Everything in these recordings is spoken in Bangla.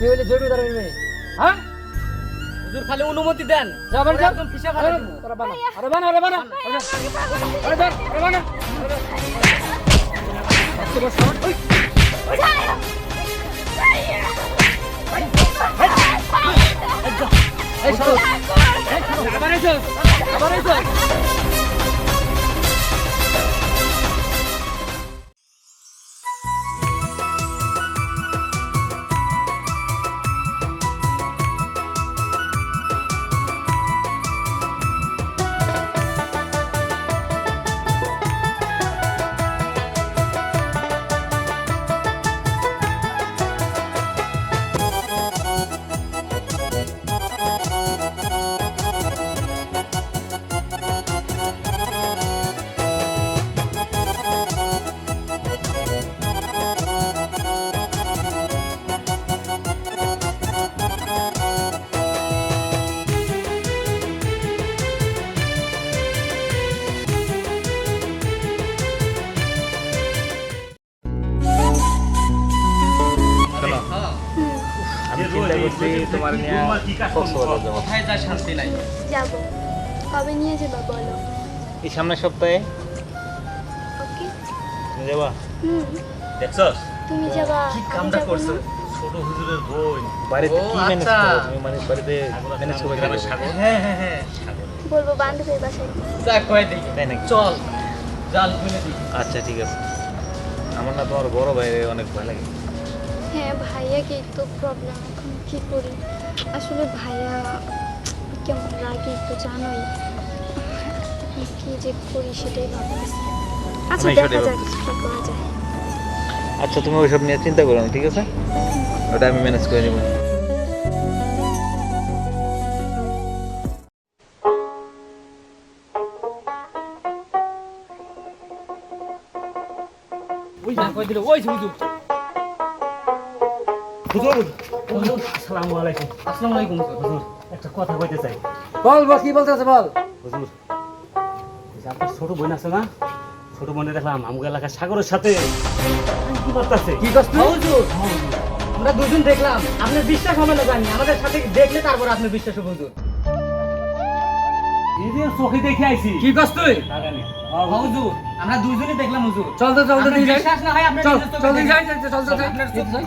তুই হলে জমিদারের মেয়ে হ্যাঁ? হুজুর খালি অনুমতি দেন। যা বাড়ি যা। একদম ফিসা ফালাই দিবো। তোরা বানা আরে বানা আরে বানা। আরে আরে ধর, আরে বানা। আরে বস করছি তোমার নিয়ে কক্সবাজার যাব। কোথায় যায় শান্তি নাই? যাব। কবে নিয়ে যাবা বলো? এই সামনের সপ্তাহে। ওকে। যাবা? হুম। দেখছস? তুমি যাবা আমি কামটা করছে? না? ছোট হুজুরের বই বাড়িতে কি ম্যানেজ আচ্ছা। করো? তুমি মানে বাড়িতে ম্যানেজ করে হ্যাঁ হ্যাঁ হ্যাঁ বলব বান্ধবীর বাসায়। যা কয়ে দেখি। তাই নাকি? চল জাল খুলে দেখি। আচ্ছা ঠিক আছে। আমার না তোমার বড় ভাইরে অনেক ভয় লাগে। হ্যাঁ ভাইয়াকে তো প্রবলেম এখন কি করি? আসলে ভাইয়া কেমন রাগে তো জানোই। কি যে করি সেটাই ভাবতেছি। আচ্ছা দেখা যাক কি করা যায়। আচ্ছা তুমি ওইসব নিয়ে চিন্তা করো না ঠিক আছে? ওটা আমি ম্যানেজ করে নেব। ওই যা কয়ে দিল? ওই হুজুর। হুজুর আসসালামু আলাইকুম। আসসালামু আলাইকুম। হুজুর একটা কথা কইতে চাই। বল বল কি বলতে আছে বল? হুজুর আপনার ছোট বোন আছে না ছোট বোনে দেখলাম আমগো এলাকার সাগরের সাথে। কি করতেছে? কি কষ্ট হুজুর আমরা দুজন দেখলাম আপনার বিশ্বাস হবে না জানি আমাদের সাথে দেখলে তারপর আপনার বিশ্বাস হবে হুজুর। এই যে চোখে দেখে আইছি। কি তুই? হুজুর আমরা দুজনই দেখলাম হুজুর। চল তো চল তো বিশ্বাস না হয় আপনার চল চল চল, চল চল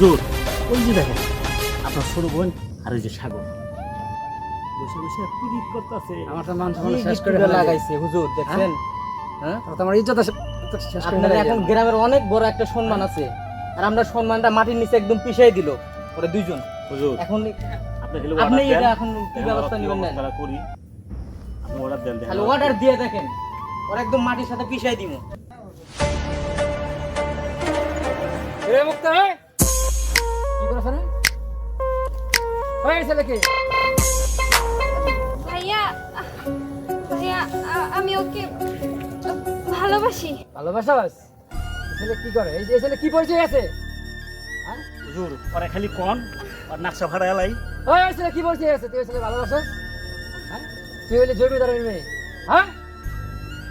হুজুর। ওই যে দেখেন আপনার ছোট বোন আর ওই যে সাগর। বসে বসে পিরিত করতেছে? আমার তো মান সম্মান শেষ করে লাগাইছে হুজুর দেখছেন? হ্যাঁ? তো আমার ইজ্জত আছে শেষ করে আপনার এখন গ্রামের অনেক বড় একটা সম্মান আছে। আর আমরা সম্মানটা মাটির নিচে একদম পিছিয়ে দিল ওরা দুইজন। হুজুর এখন আপনি। এটা এখন কি ব্যবস্থা নেবেন কি করি। আপনি অর্ডার দেন দেন তাহলে অর্ডার দিয়ে দেখেন ওরা একদম মাটির সাথে পিছিয়ে দিব রে মুক্ত ওই ছেলেকে ভাইয়া ভাইয়া আমি ওকে ভালোবাসি। ভালোবাসাস? এই ছেলে কি করে? এই ছেলে কি পরিচয় আছে? হ্যাঁ? হুজুর ওরা খালি কোন আর নাকশা ভাড়া এলাই। ওই ছেলে কি পরিচয় আছে? তুই এই ছেলে ভালোবাসাস? হ্যাঁ? তুই হলে জমিদারের মেয়ে। হ্যাঁ?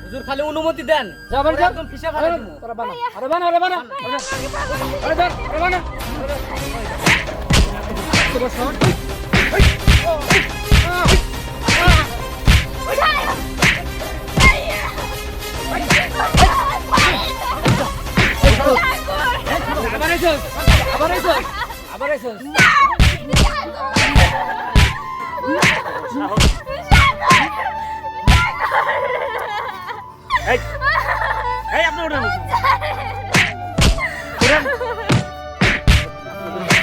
হুজুর খালি অনুমতি দেন। যা বাড়ি ওরা যা একদম ফিসা ফালাই আরে বানা। আরে বানা আরে বানা। আরে ধর আরে বানা। আস্তে বস আবার এসো আবার এসো আবার এসো এই এই আপনি ওঠেন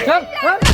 চল চল